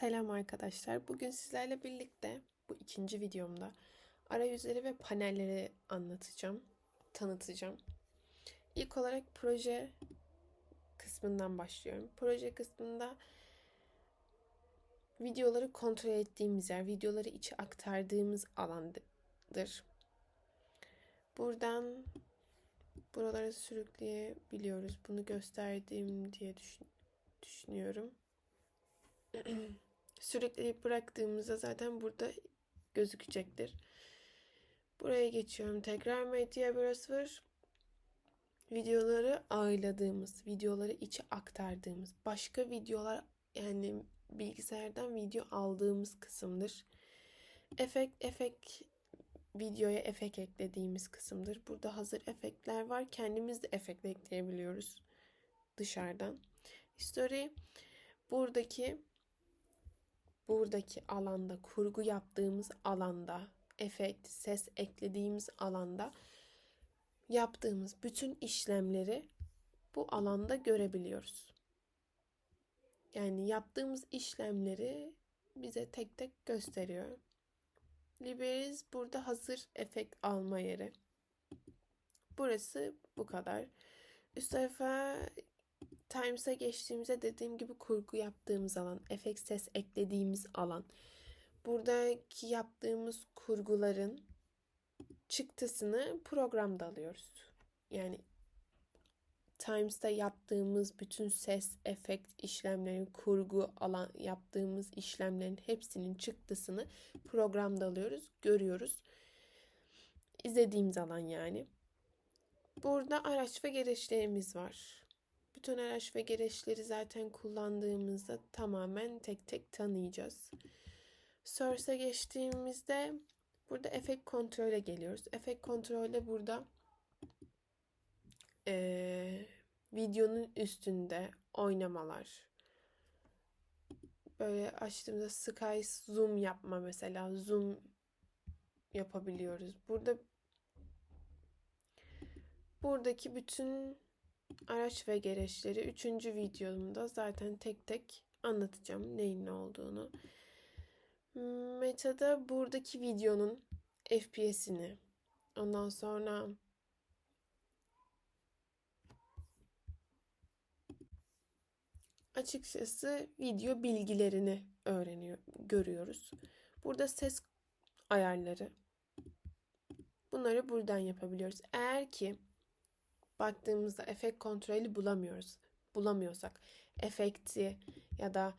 Selam arkadaşlar. Bugün sizlerle birlikte bu ikinci videomda arayüzleri ve panelleri anlatacağım, tanıtacağım. İlk olarak proje kısmından başlıyorum. Proje kısmında videoları kontrol ettiğimiz yer, videoları içe aktardığımız alandır. Buradan buralara sürükleyebiliyoruz. Bunu gösterdiğim diye düşün, düşünüyorum. Sürükleyip bıraktığımızda zaten burada gözükecektir. Buraya geçiyorum. Tekrar Media Browser videoları ağırladığımız, videoları içe aktardığımız, başka videolar yani bilgisayardan video aldığımız kısımdır. Efekt, efekt videoya efekt eklediğimiz kısımdır. Burada hazır efektler var. Kendimiz de efekt ekleyebiliyoruz dışarıdan. History buradaki buradaki alanda, kurgu yaptığımız alanda, efekt, ses eklediğimiz alanda yaptığımız bütün işlemleri bu alanda görebiliyoruz. Yani yaptığımız işlemleri bize tek tek gösteriyor. Liberiz burada hazır efekt alma yeri. Burası bu kadar. Üst tarafa Times'a geçtiğimizde dediğim gibi kurgu yaptığımız alan, efekt ses eklediğimiz alan. Buradaki yaptığımız kurguların çıktısını programda alıyoruz. Yani Times'ta yaptığımız bütün ses, efekt işlemlerin, kurgu alan yaptığımız işlemlerin hepsinin çıktısını programda alıyoruz, görüyoruz. İzlediğimiz alan yani. Burada araç ve gereçlerimiz var. Bütün araç ve gereçleri zaten kullandığımızda tamamen tek tek tanıyacağız. Source'a geçtiğimizde burada efekt kontrole geliyoruz. Efekt kontrolde burada ee, videonun üstünde oynamalar. Böyle açtığımda sky zoom yapma mesela zoom yapabiliyoruz. Burada buradaki bütün araç ve gereçleri 3. videomda zaten tek tek anlatacağım neyin ne olduğunu. Meta'da buradaki videonun FPS'ini ondan sonra açıkçası video bilgilerini öğreniyor, görüyoruz. Burada ses ayarları. Bunları buradan yapabiliyoruz. Eğer ki baktığımızda efekt kontrolü bulamıyoruz. Bulamıyorsak efekti ya da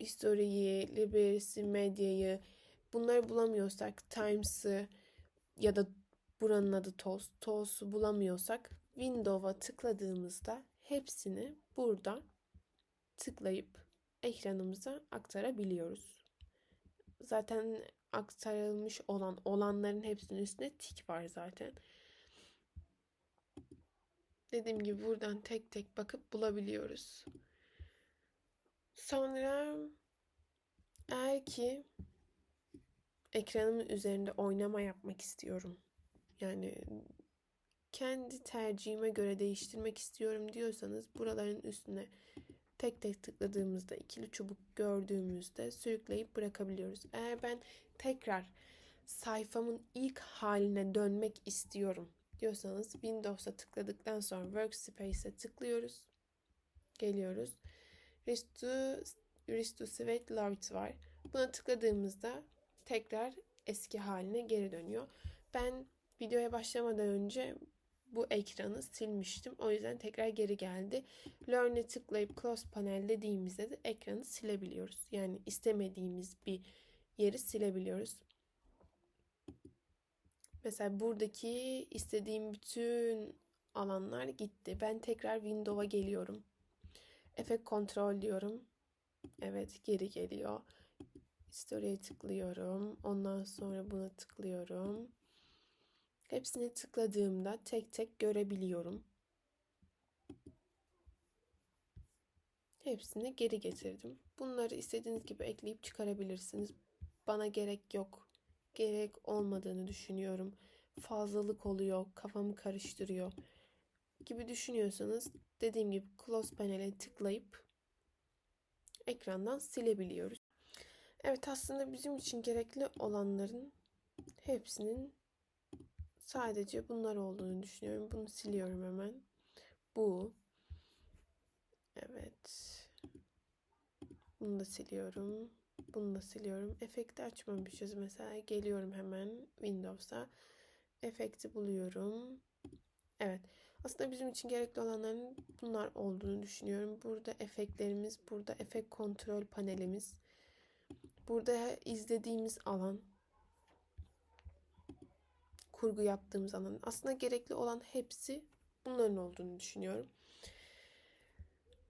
historiyi, liberisi, medyayı bunları bulamıyorsak Times'ı ya da buranın adı TOS, TOS'u bulamıyorsak Windows'a tıkladığımızda hepsini burada tıklayıp ekranımıza aktarabiliyoruz. Zaten aktarılmış olan olanların hepsinin üstünde tik var zaten. Dediğim gibi buradan tek tek bakıp bulabiliyoruz. Sonra eğer ki ekranımın üzerinde oynama yapmak istiyorum. Yani kendi tercihime göre değiştirmek istiyorum diyorsanız buraların üstüne tek tek tıkladığımızda ikili çubuk gördüğümüzde sürükleyip bırakabiliyoruz. Eğer ben tekrar sayfamın ilk haline dönmek istiyorum diyorsanız Windows'a tıkladıktan sonra Workspace'e tıklıyoruz. Geliyoruz. Restore, Restore Save Light var. Buna tıkladığımızda tekrar eski haline geri dönüyor. Ben videoya başlamadan önce bu ekranı silmiştim. O yüzden tekrar geri geldi. Learn'e tıklayıp Close Panel dediğimizde de ekranı silebiliyoruz. Yani istemediğimiz bir yeri silebiliyoruz. Mesela buradaki istediğim bütün alanlar gitti. Ben tekrar Windows'a geliyorum. Efekt kontrol diyorum. Evet geri geliyor. Story'e tıklıyorum. Ondan sonra buna tıklıyorum. Hepsine tıkladığımda tek tek görebiliyorum. Hepsini geri getirdim. Bunları istediğiniz gibi ekleyip çıkarabilirsiniz. Bana gerek yok. Gerek olmadığını düşünüyorum. Fazlalık oluyor, kafamı karıştırıyor gibi düşünüyorsanız dediğim gibi Close Panel'e tıklayıp ekrandan silebiliyoruz. Evet aslında bizim için gerekli olanların hepsinin sadece bunlar olduğunu düşünüyorum. Bunu siliyorum hemen. Bu. Evet. Bunu da siliyorum. Bunu da siliyorum. Efekti açmamışız mesela. Geliyorum hemen Windows'a. Efekti buluyorum. Evet. Aslında bizim için gerekli olanların bunlar olduğunu düşünüyorum. Burada efektlerimiz, burada efekt kontrol panelimiz. Burada izlediğimiz alan. Kurgu yaptığımız alan. Aslında gerekli olan hepsi bunların olduğunu düşünüyorum.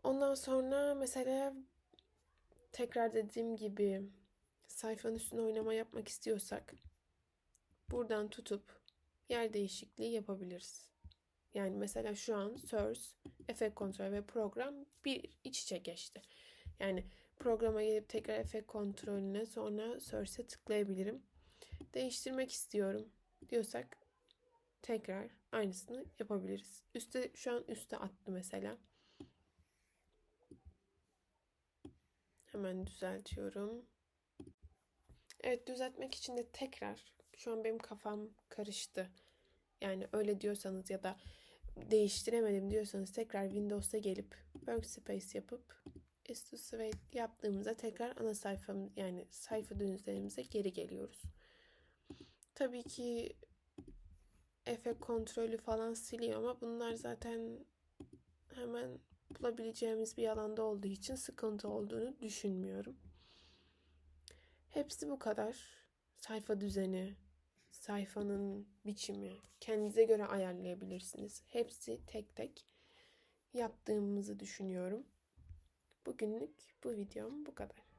Ondan sonra mesela tekrar dediğim gibi sayfanın üstüne oynama yapmak istiyorsak buradan tutup yer değişikliği yapabiliriz. Yani mesela şu an Source, efekt kontrol ve program bir iç içe geçti. Yani programa gelip tekrar efekt kontrolüne sonra Source'e tıklayabilirim. Değiştirmek istiyorum diyorsak tekrar aynısını yapabiliriz. Üste şu an üste attı mesela. Hemen düzeltiyorum. Evet düzeltmek için de tekrar şu an benim kafam karıştı. Yani öyle diyorsanız ya da değiştiremedim diyorsanız tekrar Windows'a gelip Workspace yapıp Istusway yaptığımızda tekrar ana sayfamız yani sayfa düzenimize geri geliyoruz. Tabii ki efekt kontrolü falan siliyor ama bunlar zaten hemen bulabileceğimiz bir alanda olduğu için sıkıntı olduğunu düşünmüyorum. Hepsi bu kadar. Sayfa düzeni, sayfanın biçimi kendinize göre ayarlayabilirsiniz. Hepsi tek tek yaptığımızı düşünüyorum. Bugünlük bu videom bu kadar.